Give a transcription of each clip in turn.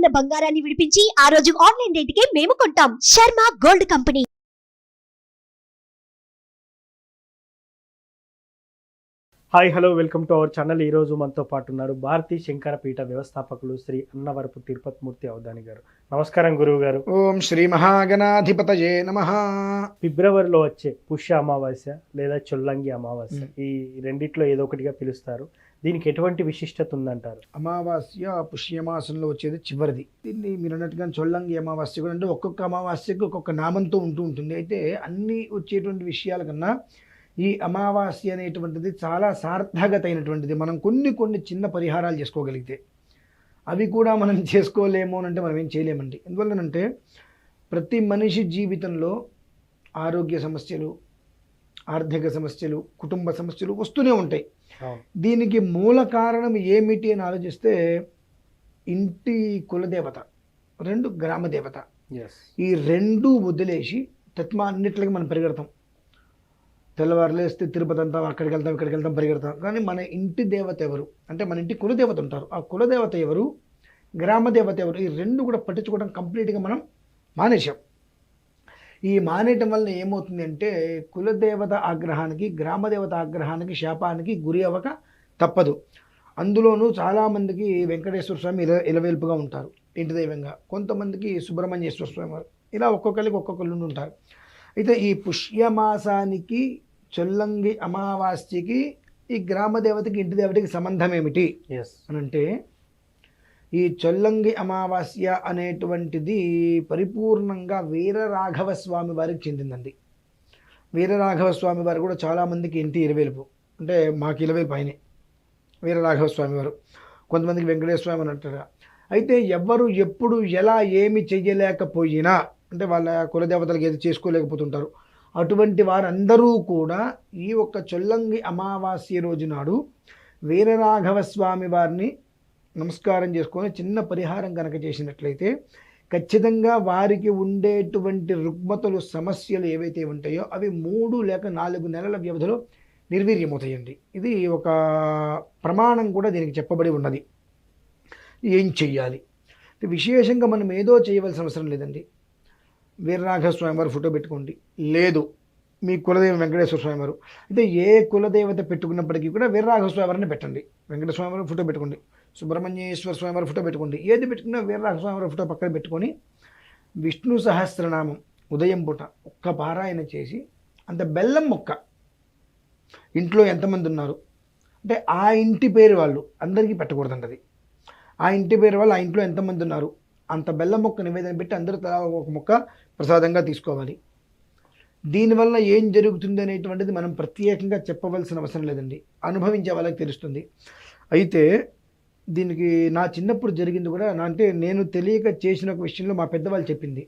ఉన్న బంగారాన్ని విడిపించి ఆ రోజు ఆన్లైన్ రేటుకే మేము కొంటాం. Sharma gold company. Hi hello welcome to our channel. ఈ రోజు మనతో పాటు ఉన్నారు భారతీ శంకర పీఠ వ్యవస్థాపకులు శ్రీ అన్నవరపు తిరుపతి మూర్తి అవధాని గారు. నమస్కారం గురువు గారు ఓం శ్రీ మహాగణాధిపతయే నమ. ఫిబ్రవరిలో వచ్చే పుష్య అమావాస్య లేదా చొల్లంగి అమావాస్య ఈ రెండిట్లో ఏదో ఒకటిగా పిలుస్తారు. దీనికి ఎటువంటి విశిష్టత ఉందంటారు? అమావాస్య పుష్యమాసంలో వచ్చేది చివరిది. దీన్ని మీరు అన్నట్టుగా చొల్లంగి అమావాస్య కూడా అంటే ఒక్కొక్క అమావాస్యకు ఒక్కొక్క నామంతో ఉంటూ ఉంటుంది. అయితే అన్ని వచ్చేటువంటి విషయాల కన్నా ఈ అమావాస్య అనేటువంటిది చాలా సార్థకత అయినటువంటిది మనం కొన్ని కొన్ని చిన్న పరిహారాలు చేసుకోగలిగితే అవి కూడా మనం చేసుకోలేము అని అంటే మనం ఏం చేయలేమండి. ఎందువల్లనంటే ప్రతి మనిషి జీవితంలో ఆరోగ్య సమస్యలు ఆర్థిక సమస్యలు కుటుంబ సమస్యలు వస్తూనే ఉంటాయి. దీనికి మూల కారణం ఏమిటి అని ఆలోచిస్తే ఇంటి కులదేవత రెండు గ్రామ దేవత. ఎస్ ఈ రెండు వదిలేసి తత్మా అన్నిట్లకి మనం పరిగెడతాం. తెల్లవారు లేస్తే తిరుపతి అంతా అక్కడికి వెళ్తాం ఇక్కడికి వెళ్తాం పరిగెడతాం. కానీ మన ఇంటి దేవత ఎవరు? అంటే మన ఇంటి కులదేవత ఉంటారు. ఆ కులదేవత ఎవరు? గ్రామ దేవత ఎవరు? ఈ రెండు కూడా పట్టించుకోవడం కంప్లీట్గా మనం మానేశాం. ఈ మానేయటం వల్ల ఏమవుతుంది అంటే కులదేవత ఆగ్రహానికి గ్రామదేవత ఆగ్రహానికి శాపానికి గురి అవ్వక తప్పదు. అందులోనూ చాలామందికి వెంకటేశ్వర స్వామి ఇల ఇలవేల్పుగా ఉంటారు ఇంటి దైవంగా. కొంతమందికి సుబ్రహ్మణ్యేశ్వర స్వామి వారు. ఇలా ఒక్కొక్కరికి ఒక్కొక్కరు ఉంటారు. అయితే ఈ పుష్యమాసానికి చొల్లంగి అమావాస్యకి ఈ గ్రామ దేవతకి ఇంటి దేవతకి సంబంధం ఏమిటి? ఎస్ అని అంటే ఈ చొల్లంగి అమావాస్య అనేటువంటిది పరిపూర్ణంగా వీరరాఘవ స్వామి వారికి చెందిందండి. వీరరాఘవ స్వామి వారు కూడా చాలామందికి ఇంటి ఇరవేలుపు. అంటే మాకు ఇరవై పైనే. వీరరాఘవ స్వామి వారు. కొంతమందికి వెంకటేశ్వర స్వామి అని అంటారు. అయితే ఎవరు ఎప్పుడు ఎలా ఏమి చెయ్యలేకపోయినా అంటే వాళ్ళ కులదేవతలకు ఏది చేసుకోలేకపోతుంటారు. అటువంటి వారందరూ కూడా ఈ ఒక్క చొల్లంగి అమావాస్య రోజు నాడు వీరరాఘవ స్వామి వారిని నమస్కారం చేసుకొని చిన్న పరిహారం కనుక చేసినట్లయితే ఖచ్చితంగా వారికి ఉండేటువంటి రుగ్మతలు సమస్యలు ఏవైతే ఉంటాయో అవి మూడు లేక నాలుగు నెలల వ్యవధిలో నిర్వీర్యమవుతాయండి. ఇది ఒక ప్రమాణం కూడా దీనికి చెప్పబడి ఉన్నది. ఏం చెయ్యాలి? విశేషంగా మనం ఏదో చేయవలసిన అవసరం లేదండి. వీరరాఘవ స్వామి వారు ఫోటో పెట్టుకోండి. లేదు మీ కులదేవి వెంకటేశ్వర స్వామి వారు అయితే ఏ కులదేవత పెట్టుకున్నప్పటికీ కూడా వీరరాఘవ వారిని పెట్టండి. వెంకటేశ్వర స్వామి వారి ఫోటో పెట్టుకోండి. సుబ్రహ్మణ్యేశ్వర స్వామి వారి ఫోటో పెట్టుకోండి. ఏది పెట్టుకున్నా వీరరాఘవ స్వామి వారి ఫోటో పక్కన పెట్టుకొని విష్ణు సహస్రనామం ఉదయం పూట ఒక్క పారాయణ చేసి అంత బెల్లం మొక్క. ఇంట్లో ఎంతమంది ఉన్నారు? అంటే ఆ ఇంటి పేరు వాళ్ళు అందరికీ పెట్టకూడదండి ఆ ఇంటి పేరు వాళ్ళు ఆ ఇంట్లో ఎంతమంది ఉన్నారు? అంత బెల్లం మొక్క నివేదన పెట్టి అందరూ తలా ఒక మొక్క ప్రసాదంగా తీసుకోవాలి. దీనివల్ల ఏం జరుగుతుంది అనేటువంటిది మనం ప్రత్యేకంగా చెప్పవలసిన అవసరం లేదండి. అనుభవించే వాళ్ళకి తెలుస్తుంది. అయితే దీనికి నా చిన్నప్పుడు జరిగింది కూడా నా అంటే నేను తెలియక చేసిన ఒక విషయంలో మా పెద్దవాళ్ళు చెప్పింది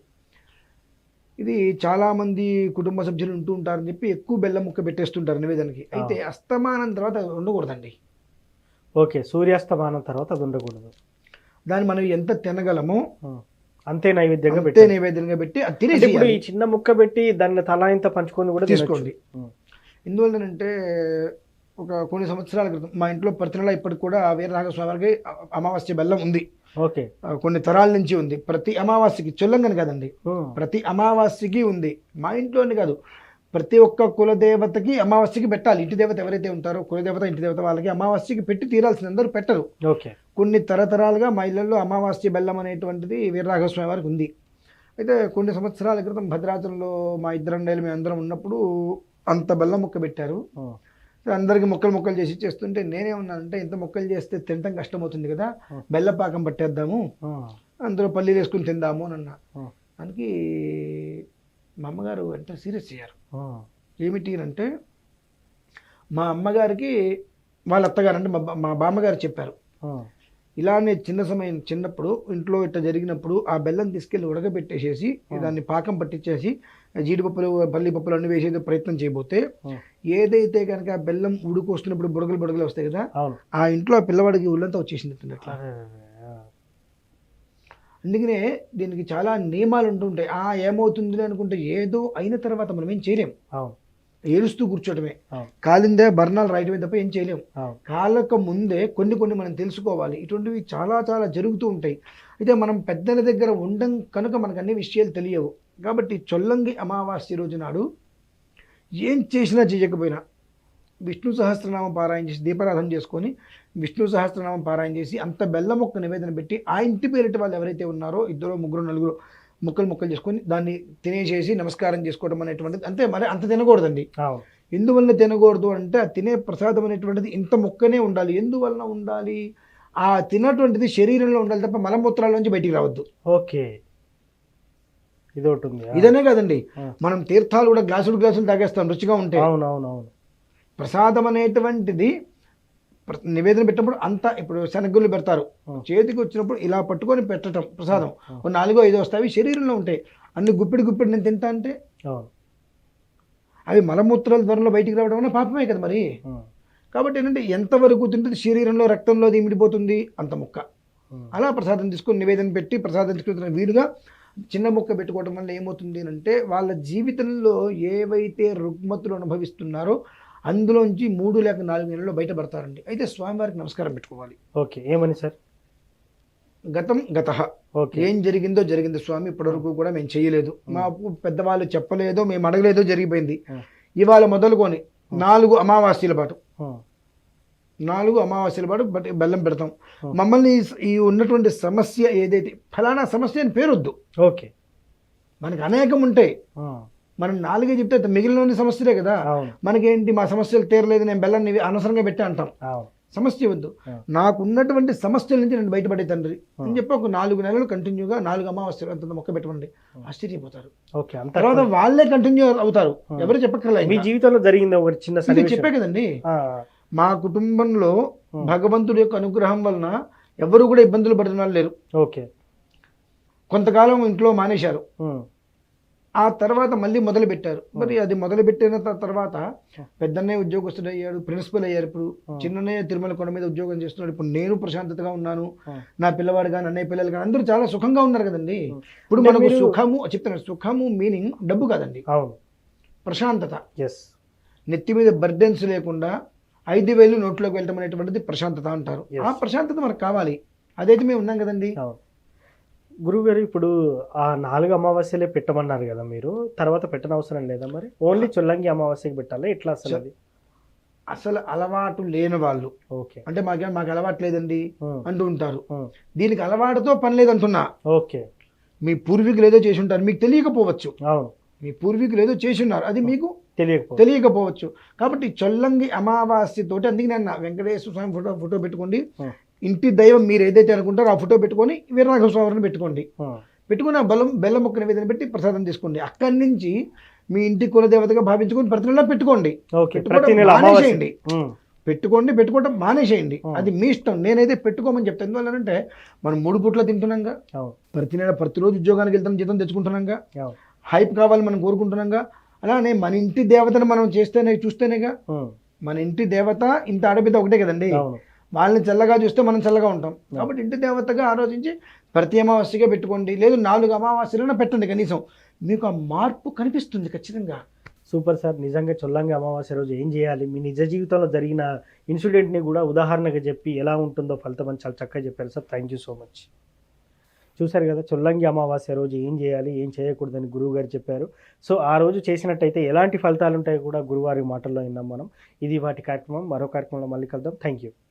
ఇది చాలామంది కుటుంబ సభ్యులు ఉంటూ ఉంటారని చెప్పి ఎక్కువ బెల్లం ముక్క పెట్టేస్తుంటారు నివేదనకి అయితే అస్తమానం తర్వాత అది ఉండకూడదండి ఓకే సూర్యాస్తమానం తర్వాత అది ఉండకూడదు దాన్ని మనం ఎంత తినగలమో. అంతే నైవేద్యంగా అంతే పెట్టాలి నైవేద్యంగా పెట్టి అది ఇప్పుడు తినేసి ఈ చిన్న ముక్క పెట్టి దాన్ని తలా ఇంత పంచుకొని కూడా. తీసుకోండి. ఎందువల్లనంటే ఒక కొన్ని సంవత్సరాల క్రితం మా ఇంట్లో ప్రతి నెల ఇప్పటికి కూడా వీరరాఘవ స్వామి వారికి అమావాస్య బెల్లం ఉంది. ఓకే. కొన్ని తరాల నుంచి ఉంది. ప్రతి అమావాస్యకి చొల్లంగని కాదండి. ప్రతి అమావాస్యకి ఉంది. మా ఇంట్లోనే కాదు. ప్రతి ఒక్క కులదేవతకి అమావాస్యకి పెట్టాలి. ఇంటి దేవత ఎవరైతే ఉంటారో కులదేవత ఇంటి దేవత వాళ్ళకి అమావాస్యకి పెట్టి తీరాల్సిన అందరూ పెట్టరు. ఓకే. కొన్ని తరతరాలుగా మా ఇళ్ళలో అమావాస్య బెల్లం అనేటువంటిది వీరరాఘవ స్వామి వారికి ఉంది. అయితే కొన్ని సంవత్సరాల క్రితం భద్రాచలంలో మా ఇద్దరండేలు మేము అందరం ఉన్నప్పుడు అంత బెల్లం ముక్క పెట్టారు. అందరికి మొక్కలు మొక్కలు చేసి చేస్తుంటే నేనేమన్నానంటే ఇంత మొక్కలు చేస్తే తినటం కష్టమవుతుంది కదా. బెల్లపాకం పట్టేద్దాము. అందులో పల్లీలు వేసుకుని తిందాము అని అన్నా. దానికి మా అమ్మగారు ఎంత సీరియస్ అయ్యారు. ఏమిటి అంటే మా అమ్మగారికి వాళ్ళ అత్తగారు అంటే మా బామ్మగారు చెప్పారు. ఇలానే చిన్న సమయం చిన్నప్పుడు ఇంట్లో ఇట్లా జరిగినప్పుడు ఆ బెల్లం తీసుకెళ్ళి ఉడకబెట్టేసేసి దాన్ని పాకం పట్టించేసి జీడిపప్పులు పల్లి పప్పులు అన్ని వేసేది ప్రయత్నం చేయబోతే. ఏదైతే కనుక ఆ బెల్లం ఉడుకొస్తున్నప్పుడు బుడగలు బుడగలు వస్తాయి కదా ఆ ఇంట్లో ఆ పిల్లవాడికి ఒళ్ళంతా వచ్చేసింది అట్లా. అందుకనే దీనికి చాలా నియమాలు ఉంటుంటాయి ఆ ఏమవుతుంది అనుకుంటే ఏదో అయిన తర్వాత మనం ఏం చేయలేం. అవును. ఏడుస్తూ కూర్చోవటమే అవును. కాలిందే బర్ణాలు రాయటమే తప్ప ఏం చేయలేము. కాళ్ళకు ముందే కొన్ని కొన్ని మనం తెలుసుకోవాలి. ఇటువంటివి చాలా చాలా జరుగుతూ ఉంటాయి. అయితే మనం పెద్దల దగ్గర ఉండం కనుక మనకు అన్ని విషయాలు తెలియవు. కాబట్టి చొల్లంగి అమావాస్య రోజు నాడు ఏం చేసినా చేయకపోయినా విష్ణు సహస్రనామం పారాయణ చేసి దీపారాధన చేసుకొని విష్ణు సహస్రనామం పారాయణ చేసి అంత బెల్లం మొక్క నివేదన పెట్టి ఆ ఇంటి పేరిట వాళ్ళు ఎవరైతే ఉన్నారో ఇద్దరు ముగ్గురు నలుగురు ముక్కలు ముక్కలు చేసుకొని దాన్ని తినేసేసి నమస్కారం చేసుకోవడం అనేటువంటిది. అంతే మరి అంత తినకూడదండి. ఎందువల్ల తినకూడదు అంటే ఆ తినే ప్రసాదం అనేటువంటిది ఇంత ముక్కనే ఉండాలి. ఎందువల్ల ఉండాలి? ఆ తినటువంటిది శరీరంలో ఉండాలి తప్ప మలమూత్రాల నుంచి బయటికి రావద్దు. ఓకే. ఇది ఆ. ఇదనే కాదండి. మనం తీర్థాలు కూడా గ్లాసులు గ్లాసులు తాగేస్తాం రుచిగా ఉంటే. అవును అవును అవును ప్రసాదం అనేటువంటిది నివేదన పెట్టినప్పుడు అంతా ఇప్పుడు శనగలు పెడతారు. చేతికి వచ్చినప్పుడు ఇలా పట్టుకొని పెట్టడం ప్రసాదం. ఓ నాలుగో ఐదో వస్తాయి అవి శరీరంలో ఉంటాయి. అన్ని గుప్పిడి గుప్పిడి నేను తింటా అంటే? అవి మలమూత్రాల త్వరలో బయటికి రావడం వల్ల పాపమే కదా మరి? కాబట్టి ఏంటంటే ఎంతవరకు తింటుంది శరీరంలో రక్తంలో అది ఇమిడిపోతుంది? అంత ముక్క. అలా ప్రసాదం తీసుకొని నివేదన పెట్టి ప్రసాదం తీసుకున్న వీలుగా చిన్న ముక్క పెట్టుకోవడం వల్ల ఏమవుతుంది అంటే వాళ్ళ జీవితంలో ఏవైతే రుగ్మతులు అనుభవిస్తున్నారో అందులోంచి మూడు లేక నాలుగు నెలల్లో బయటపడతారండి. అయితే స్వామివారికి నమస్కారం పెట్టుకోవాలి. ఓకే ఏమని సార్? గతం గత. ఓకే. ఏం జరిగిందో జరిగింది స్వామి ఇప్పటివరకు కూడా మేము చేయలేదు. మాకు పెద్దవాళ్ళు చెప్పలేదో మేము అడగలేదో జరిగిపోయింది. ఇవాళ మొదలుకొని నాలుగు అమావాస్యల పాటు. నాలుగు అమావాస్యల పాటు బట్ బెల్లం పెడతాం. మమ్మల్ని ఈ- ఉన్నటువంటి సమస్య ఏదైతే ఫలానా సమస్య అని పేరొద్దు. ఓకే. మనకి అనేకం ఉంటాయి. మనం నాలుగే చెప్తే మిగిలిన సమస్యలే కదా. మనకేంటి మా సమస్యలు తీరలేదు నేను బెల్లం నీవి అనవసరంగా పెట్టి అంటాం. సమస్య వద్దు. నాకు ఉన్నటువంటి సమస్యల నుంచి నేను బయటపడే తండ్రి. అని. చెప్పి ఒక నాలుగు నెలలు కంటిన్యూగా నాలుగు అమావాస్యలు అంత మొక్క పెట్టమండి. ఆశ్చర్యపోతారు. ఓకే అంత తర్వాత వాళ్ళే కంటిన్యూ అవుతారు. ఎవరు చెప్పక్కర్లేదు మీ జీవితంలో జరిగింది ఒక చిన్న చెప్పే కదండి. మా కుటుంబంలో. భగవంతుడి యొక్క అనుగ్రహం వలన ఎవరు కూడా ఇబ్బందులు పడుతున్న వాళ్ళు లేరు. ఓకే. కొంతకాలం ఇంట్లో మానేశారు. ఆ తర్వాత మళ్ళీ మొదలు పెట్టారు మరి అది మొదలు పెట్టిన తర్వాత. పెద్దన్నయ్య ఉద్యోగస్తుడు అయ్యాడు ప్రిన్సిపల్ అయ్యారు. ఇప్పుడు. చిన్నన్నయ్య తిరుమల కొండ మీద ఉద్యోగం చేస్తున్నాడు. ఇప్పుడు నేను ప్రశాంతతగా ఉన్నాను. నా పిల్లవాడు కానీ అన్నయ్య పిల్లలు కానీ అందరూ చాలా సుఖంగా ఉన్నారు కదండి. ఇప్పుడు మనకు సుఖము చెప్తాను సుఖము మీనింగ్ డబ్బు కాదండి. ప్రశాంతత. ఎస్ నెత్తి మీద బర్డెన్స్ లేకుండా ఐదు వేలు నోట్లోకి వెళ్ళటం అనేటువంటిది ప్రశాంతత అంటారు. ఆ ప్రశాంతత మనకు కావాలి. అదైతే మేము ఉన్నాం కదండి. అవును గురువు గారు ఇప్పుడు ఆ నాలుగు అమావాస్యలే పెట్టమన్నారు కదా మీరు తర్వాత పెట్టనవసరం లేదా మరి? ఓన్లీ చొల్లంగి అమావాస్యకి పెట్టాలా? ఎట్లా అసలు అది? అసలు అలవాటు లేని వాళ్ళు. ఓకే. అంటే మాకే మాకు అలవాటు లేదండి అంటూ ఉంటారు. దీనికి అలవాటుతో పని లేదంటున్నా. ఓకే. మీ పూర్వీకులు ఏదో చేసి ఉంటారు. మీకు తెలియకపోవచ్చు. అవును. మీ పూర్వీకులు ఏదో చేసి ఉన్నారు. అది మీకు తెలియకపో తెలియకపోవచ్చు. కాబట్టి చొల్లంగి అమావాస్య తోటి అందుకే నేను వెంకటేశ్వర స్వామి ఫోటో ఫోటో పెట్టుకోండి. ఇంటి దైవం మీరు ఏదైతే అనుకుంటారో ఆ ఫోటో పెట్టుకొని స్వామిని పెట్టుకోండి. పెట్టుకుని ఆ బలం బెల్లం మొక్క నివేదన పెట్టి ప్రసాదం తీసుకోండి. అక్కడి నుంచి మీ ఇంటి కులదేవతగా భావించుకొని ప్రతి నెల పెట్టుకోండి మానేసేయండి. పెట్టుకోండి పెట్టుకోవడం మానేసేయండి. అది మీ ఇష్టం. నేనైతే పెట్టుకోమని చెప్తాను ఎందువల్లంటే మనం మూడు పూట్ల తింటున్నాంగా. ప్రతి నెల ప్రతిరోజు ఉద్యోగానికి వెళ్తాం జీతం తెచ్చుకుంటున్నాంగా. హైప్ కావాలని మనం కోరుకుంటున్నాంగా. అలానే మన ఇంటి దేవతను మనం చేస్తేనే చూస్తేనేగా మన ఇంటి దేవత ఇంత ఆడబిడ్డ ఒకటే కదండి. వాళ్ళని చల్లగా చూస్తే మనం చల్లగా ఉంటాం. కాబట్టి ఇంటి దేవతగా ఆలోచించి ప్రతి అమావాస్యగా పెట్టుకోండి. లేదు నాలుగు అమావాస్యలైనా పెట్టండి కనీసం. మీకు ఆ మార్పు కనిపిస్తుంది ఖచ్చితంగా. సూపర్ సార్ నిజంగా చొల్లంగి అమావాస్య రోజు ఏం చేయాలి? మీ నిజ జీవితంలో జరిగిన ఇన్సిడెంట్ని కూడా ఉదాహరణగా చెప్పి ఎలా ఉంటుందో ఫలితం అని చాలా చక్కగా చెప్పారు sir. Thank you so much చూశారు కదా చొల్లంగి అమావాస్య రోజు ఏం చేయాలి ఏం చేయకూడదని గురువు గారు చెప్పారు. సో ఆ రోజు చేసినట్టయితే ఎలాంటి ఫలితాలు ఉంటాయో కూడా గురువారి మాటల్లో విన్నాం మనం. ఇది వాటి కార్యక్రమం. మరో కార్యక్రమంలో మళ్ళీ కలుద్దాం. Thank you